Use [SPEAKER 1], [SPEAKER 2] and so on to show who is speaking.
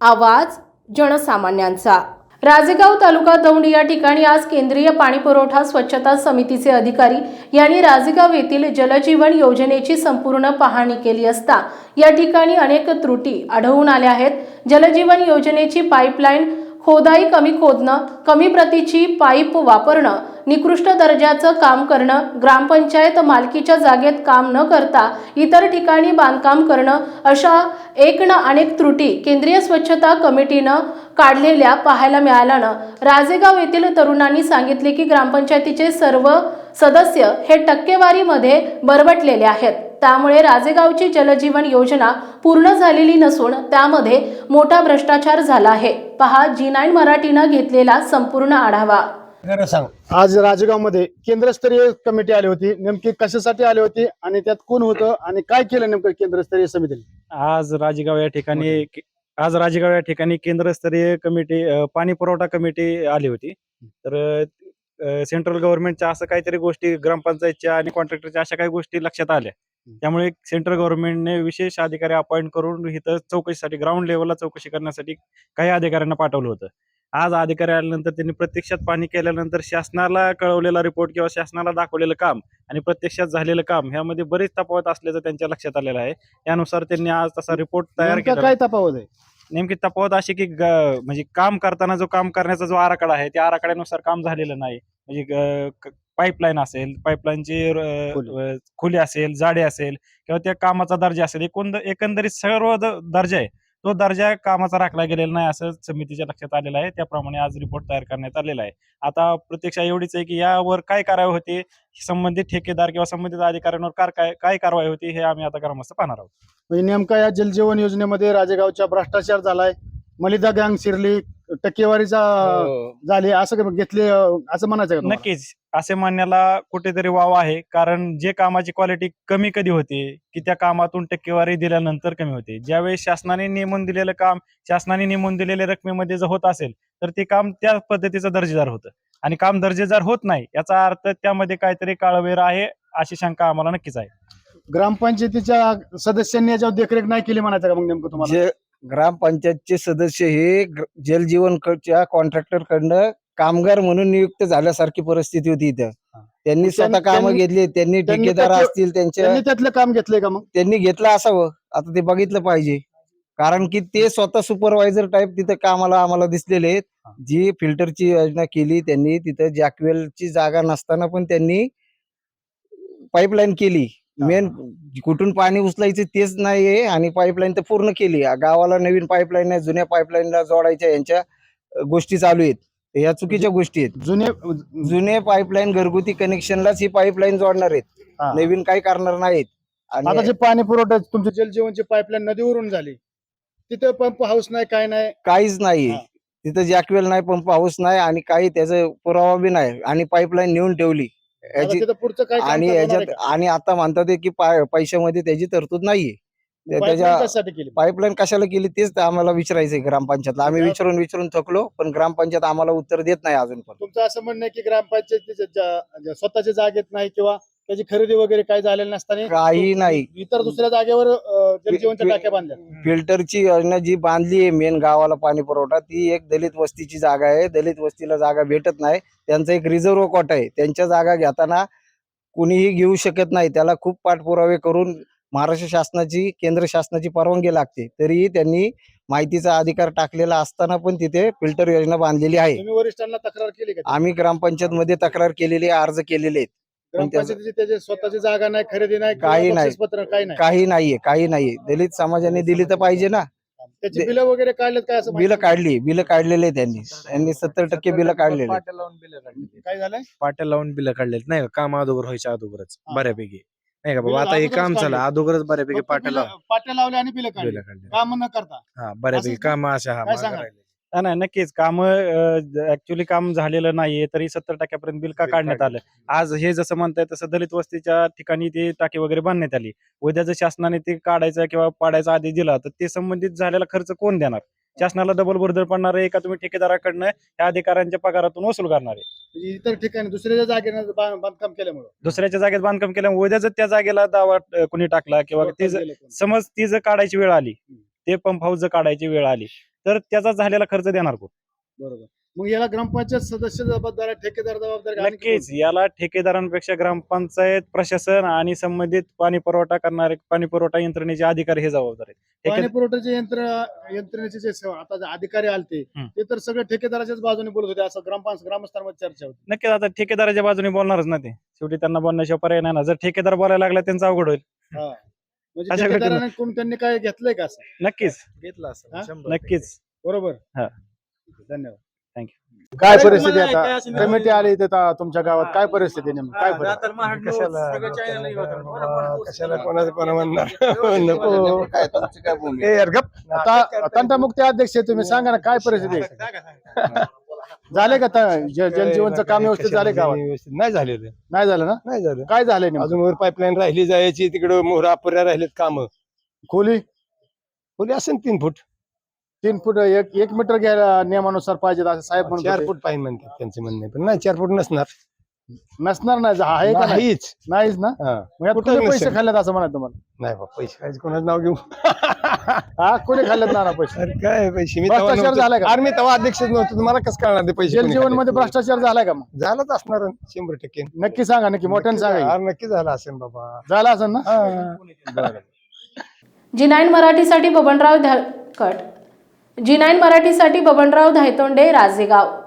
[SPEAKER 1] आवाज जनसामान्यांचा. राजेगाव तालुका दौंड या ठिकाणी आज केंद्रीय पाणीपुरवठा स्वच्छता समितीचे अधिकारी यांनी राजेगाव येथील जलजीवन योजनेची संपूर्ण पाहणी केली असता या ठिकाणी अनेक त्रुटी आढळून आल्या आहेत. जलजीवन योजनेची पाईपलाईन खोदाई कमी खोदणं कमी प्रतीची पाईप वापरणं निकृष्ट दर्जाचं काम करणं ग्रामपंचायत मालकीच्या जागेत काम न करता इतर ठिकाणी बांधकाम करणं अशा एक ना अनेक त्रुटी केंद्रीय स्वच्छता कमिटीनं काढलेल्या पाहायला मिळाल्यानं राजेगाव येथील तरुणांनी सांगितले की ग्रामपंचायतीचे सर्व सदस्य हे टक्केवारीमध्ये बरबटलेले आहेत. त्यामुळे राजेगावची जलजीवन योजना पूर्ण झालेली नसून त्यामध्ये मोठा भ्रष्टाचार झाला आहे. पहा जी नाईन मराठीनं घेतलेला संपूर्ण आढावा.
[SPEAKER 2] आज राजगावमध्ये केंद्रस्तरीय कमिटी आली होती. नेमकी कशासाठी आली होती आणि त्यात कोण होतं आणि काय केलं नेमकं केंद्रस्तरीय समितीने?
[SPEAKER 3] आज राजेगाव या ठिकाणी आज राजेगाव या ठिकाणी केंद्रस्तरीय कमिटी पाणी पुरवठा कमिटी आली होती. तर सेंट्रल गव्हर्नमेंटच्या असं काहीतरी गोष्टी ग्रामपंचायतच्या आणि कॉन्ट्रॅक्टरच्या अशा काही गोष्टी लक्षात आल्या. त्यामुळे सेंट्रल गव्हर्नमेंटने विशेष अधिकारी अपॉइंट करून इथं चौकशीसाठी ग्राउंड लेवलला चौकशी करण्यासाठी काही अधिकाऱ्यांना पाठवलं होतं. आज अधिकारी आल्यानंतर त्यांनी प्रत्यक्षात पाणी केल्यानंतर शासनाला कळवलेला रिपोर्ट किंवा शासनाला दाखवलेलं काम आणि प्रत्यक्षात झालेलं काम ह्यामध्ये बरेच तफावत असल्याचं त्यांच्या लक्षात आलेलं आहे. त्यानुसार त्यांनी आज तसा रिपोर्ट तयार
[SPEAKER 2] नेमकं
[SPEAKER 3] केला
[SPEAKER 2] काय तफावत आहे?
[SPEAKER 3] नेमकी तफावत अशी की ग- म्हणजे काम करताना जो काम करण्याचा जो आराखडा आहे त्या आराखड्यानुसार काम झालेलं नाही. म्हणजे पाईपलाईन असेल पाईपलाईनची
[SPEAKER 2] खोली.
[SPEAKER 3] खोली असेल जाडे असेल किंवा त्या कामाचा दर्जा असेल एकूण एकंदरीत सर्व दर्जा आहे. तो दर्जा कामाचा राखला गेलेला नाही असं समितीच्या लक्षात आलेलं आहे. त्याप्रमाणे आज रिपोर्ट तयार करण्यात आलेला आहे. आता प्रत्यक्षा एवढीच आहे की यावर काय कारवाई होती? संबंधित ठेकेदार किंवा संबंधित अधिकाऱ्यांवर काय काय कारवाई होती हे आम्ही आता ग्रामस्थ पाहणार आहोत.
[SPEAKER 2] म्हणजे नेमका या जलजीवन योजनेमध्ये राजेगावच्या भ्रष्टाचार झालाय. मलिदा गँग शिरली टक्केवारीचा झाली असं घेतले असं म्हणायचं का?
[SPEAKER 3] नक्कीच. असे म्हणण्याला कुठेतरी वाव आहे कारण जे कामाची क्वालिटी कमी कधी होते की त्या कामातून टक्केवारी दिल्यानंतर कमी होते. ज्यावेळेस शासनाने नेमून दिलेलं काम शासनाने नेमून दिलेल्या रकमेमध्ये जर होत असेल तर ते काम त्या पद्धतीचं दर्जेदार होतं. आणि काम दर्जेदार होत नाही याचा अर्थ त्यामध्ये काहीतरी काळवेर आहे अशी शंका आम्हाला नक्कीच आहे.
[SPEAKER 2] ग्रामपंचायतीच्या सदस्यांनी याच्यावर देखरेख नाही केली म्हणायचं का मग नेमकं तुम्हाला?
[SPEAKER 4] ग्रामपंचायतचे सदस्य हे जलजीवन कडच्या कॉन्ट्रॅक्टर कडनं कामगार म्हणून नियुक्त झाल्यासारखी परिस्थिती होती इथं. त्यांनी स्वतः कामं घेतली त्यांनी ठेकेदार असतील त्यांच्या
[SPEAKER 2] त्यांनी त्यातलं काम घेतलंय का मग
[SPEAKER 4] त्यांनी घेतलं असावं आता ते बघितलं पाहिजे कारण की ते स्वतः सुपरवायझर टाईप तिथं कामाला आम्हाला दिसलेले आहेत. जी फिल्टरची योजना केली त्यांनी तिथं जॅकवेलची जागा नसताना पण त्यांनी पाईपलाईन केली. मेन कुठून पाणी उचलायचं तेच नाहीये आणि पाईपलाईन तर पूर्ण केली. गावाला नवीन पाईपलाईन नाही जुन्या पाईपलाईनला जोडायच्या यांच्या गोष्टी चालू आहेत. या चुकीच्या गोष्टी आहेत.
[SPEAKER 2] जुने
[SPEAKER 4] जुने पाईपलाईन घरगुती कनेक्शनलाच ही पाईपलाईन जोडणार आहेत. नवीन काही करणार नाहीत.
[SPEAKER 2] आता जे पाणी पुरवठा तुमच्या जलजीवनची पाईपलाईन नदीवरून झाली. तिथं पंप हाऊस नाही काय नाही?
[SPEAKER 4] काहीच नाही. तिथं जॅकवेल नाही पण पाऊस नाही आणि काही त्याचा पुरावा बी नाही. आणि पाईपलाईन नेऊन ठेवली. याची
[SPEAKER 2] तिथं पुढचं काय काम
[SPEAKER 4] आणि याच्यात? आणि आता म्हणतात की पैशामध्ये त्याची तरतूद नाहीये. त्याच्या पाईपलाईन कशाला केली तेच आम्हाला विचारायचंय ग्रामपंचायतला. आम्ही विचारून विचारून थकलो पण ग्रामपंचायत आम्हाला उत्तर देत नाही अजून पण
[SPEAKER 2] तुमचं असं म्हणणं आहे की ग्रामपंचायतीच्या ज्या स्वतःच्या जागेत नाही किंवा त्याची खरेदी वगैरे काही झालेलं नसताना
[SPEAKER 4] काही नाही.
[SPEAKER 2] इतर दुसऱ्या जागेवर अं, जलजीवनच्या टाक्या बांधल्या.
[SPEAKER 4] फिल्टरची योजना जी बांधली आहे मेन गावाला पाणी पुरवठा ती एक दलित वस्तीची जागा आहे. दलित वस्तीला जागा भेटत नाही. त्यांचा एक रिझर्व कोटा आहे. त्यांच्या जागा घेताना कुणीही घेऊ शकत नाही. त्याला खूप पाठपुरावे करून महाराष्ट्र शासनाची केंद्र शासनाची परवानगी लागते. तरीही त्यांनी माहितीचा अधिकार टाकलेला असताना पण तिथे फिल्टर योजना बांधलेली आहे.
[SPEAKER 2] तुम्ही वरिष्ठांना तक्रार केली का?
[SPEAKER 4] आम्ही ग्रामपंचायत मध्ये तक्रार केलेली आहे, अर्ज केलेले आहेत.
[SPEAKER 2] ग्रामपंचायतीची त्याची स्वतःची जागा नाही खरेदी नाही
[SPEAKER 4] काही नाही.
[SPEAKER 2] काही नाही
[SPEAKER 4] काही नाहीये काही नाहीये दलित समाजाने दिली तर पाहिजे ना
[SPEAKER 2] त्याची बिलं वगैरे काढलेत काय असं
[SPEAKER 4] बिलं
[SPEAKER 2] माहिती
[SPEAKER 4] काढली बिलं काढलेले आहे त्यांनी त्यांनी सत्तर टक्के बिलं काढलेले आहेत.
[SPEAKER 5] पाट्या लावून बिलं काढलेली
[SPEAKER 2] नाही? काय झालंय
[SPEAKER 5] पाट्या लावून बिलं काढलेत नाही का काम अगोदर व्हायच्या अगोदरच
[SPEAKER 2] हा.
[SPEAKER 5] बऱ्यापैकी नाही का
[SPEAKER 2] बिलं
[SPEAKER 5] बाबा आता हे
[SPEAKER 2] अगोदरच
[SPEAKER 5] काम
[SPEAKER 2] काढले.
[SPEAKER 5] झालं अगोदरच बऱ्यापैकी
[SPEAKER 2] फक्त
[SPEAKER 5] पाट्या
[SPEAKER 2] बिलं-
[SPEAKER 5] लावून
[SPEAKER 2] पाट्या लावल्या आणि बिलं काढली
[SPEAKER 5] बिलं काढले
[SPEAKER 2] काम न करता
[SPEAKER 5] हा बऱ्यापैकी
[SPEAKER 2] असंच?
[SPEAKER 5] काम अशा हा
[SPEAKER 2] काय
[SPEAKER 5] मागं
[SPEAKER 2] सांगाल?
[SPEAKER 5] राहिले.
[SPEAKER 3] नाही, नाही नक्कीच. काम ऍक्च्युली काम झालेलं नाहीये तरी सत्तर टक्क्यापर्यंत बिल का
[SPEAKER 5] बिल
[SPEAKER 3] काढण्यात. आलं? आज हे जसं म्हणताय तसं दलित वस्तीच्या ठिकाणी ती टाकी वगैरे बांधण्यात आली. उद्या जर शासनाने ते काढायचं किंवा पाडायचा आदेश दिला तर ते संबंधित झालेला खर्च कोण देणार? शासनाला डबल बर्दर पडणार आहे का तुम्ही ठेकेदाराकडनं? या अधिकाऱ्यांच्या पगारातून वसूल करणार आहे.
[SPEAKER 2] म्हणजे इतर ठिकाणी दुसऱ्याच्या जागेनं बांधकाम केल्यामुळे.
[SPEAKER 3] दुसऱ्याच्या जागेत बांधकाम केल्यामुळे उद्या जर त्या जागेला दावा कोणी टाकला किंवा ते समज ती जर काढायची वेळ आली ते पंप हाऊस जर काढायची वेळ आली तर त्याचा झालेला खर्च देणार कोण?
[SPEAKER 2] बरोबर. मग याला ग्रामपंचायत सदस्य जबाबदार आहे, ठेकेदार जबाबदार आहे, आणखी
[SPEAKER 3] नक्कीच. याला ठेकेदारांपेक्षा ग्रामपंचायत प्रशासन आणि संबंधित पाणी पुरवठा करणारे पाणी पुरवठा यंत्रणेचे अधिकारी हे जबाबदार आहेत.
[SPEAKER 2] कोण? पाणी
[SPEAKER 3] ठेके-
[SPEAKER 2] पुरवठ्याचे यंत्र यंत्रणेचे जे सेवा- आता जे अधिकारी आलते
[SPEAKER 3] हम्म.
[SPEAKER 2] ते तर सगळे ठेकेदाराच्याच बाजूने बोलत होते. असं ग्रामपंचायत ग्रामस्थांमध्ये चर्चा होती.
[SPEAKER 3] नक्कीच. आता ठेकेदाराच्या बाजूने बोलणारच ना ते. शेवटी त्यांना बोलण्याशिवाय पर्याय नाही ना. जर ठेकेदार बोलायला लागला त्यांचं अवघड होईल.
[SPEAKER 2] हा. म्हणजे
[SPEAKER 3] अशा घटना-
[SPEAKER 2] ठेकेदाराने कोण त्यांनी काय घेतलंय का असं?
[SPEAKER 3] नक्कीच.
[SPEAKER 5] घेतला
[SPEAKER 2] हा?
[SPEAKER 5] असं
[SPEAKER 3] नक्कीच.
[SPEAKER 2] बरोबर?
[SPEAKER 3] हा.
[SPEAKER 2] धन्यवाद. काय परिस्थिती आता? कमिटी आली इथे ता- तुमच्या गावात. काय परिस्थिती नेमकी? काय परिस्थिती?
[SPEAKER 6] कशाला कोणाचं कोणा म्हणणार. नको. ए यार गप
[SPEAKER 2] आता तंटामुक्ती अध्यक्ष आहे तुम्ही. सांगा ना काय परिस्थिती आहे? झाले का ता- ज- जलजीवनचं काम व्यवस्थित झाले गावात
[SPEAKER 6] व्यवस्थित नाही झालेलं.
[SPEAKER 2] नाही झालं ना?
[SPEAKER 6] नाही झालं.
[SPEAKER 2] काय झालंय नेमकं?
[SPEAKER 6] अजून वर पाईपलाईन राहिली जायची तिकडं मोहरा अपुऱ्या राहिलेत काम.
[SPEAKER 2] खोली?
[SPEAKER 6] खोली असेल तीन फूट.
[SPEAKER 2] तीन फूट एक एक मीटर घ्यायला नियमानुसार पाहिजे असं साहेब
[SPEAKER 6] चार. फूट पाहिजे म्हणतात त्यांचे म्हणणे पण नाही चार फूट नसणार.
[SPEAKER 2] नसणार नाही जा- आहे का नाही?
[SPEAKER 6] नाहीच.
[SPEAKER 2] नाहीच ना?
[SPEAKER 6] हा.
[SPEAKER 2] मग यात
[SPEAKER 6] कुठंच
[SPEAKER 2] कोणी पैसे
[SPEAKER 6] नसेल.
[SPEAKER 2] खाल्लेत असं म्हणा तुम्हाला.
[SPEAKER 6] नाही बा पैसे खायचे कोणाचं नाव घेऊ?
[SPEAKER 2] हा कोणी खाल्लेत ना पैसे?
[SPEAKER 6] अरे काय पैसे? मी तेव्हा
[SPEAKER 2] भ्रष्टाचार झालाय
[SPEAKER 6] नव्हतो.
[SPEAKER 2] का?
[SPEAKER 6] अरे मी तेव्हा अध्यक्षच नव्हतो. तुम्हाला कसं कळणार ते पैसे कोणी
[SPEAKER 2] जलजीवनमध्ये
[SPEAKER 6] खाल्ले?
[SPEAKER 2] भ्रष्टाचार झालाय का मग?
[SPEAKER 6] झालंच असणार शंभर टक्के.
[SPEAKER 2] नक्की सांगा नक्की. मोठ्याने सांगा.
[SPEAKER 6] अरे नक्की झालं असेल बाबा.
[SPEAKER 2] झाला असेल ना?
[SPEAKER 6] हा.
[SPEAKER 1] जी नाईन मराठीसाठी बबनराव धा- कट. जी नाईन मराठीसाठी बबनराव धायतोंडे राजेगाव.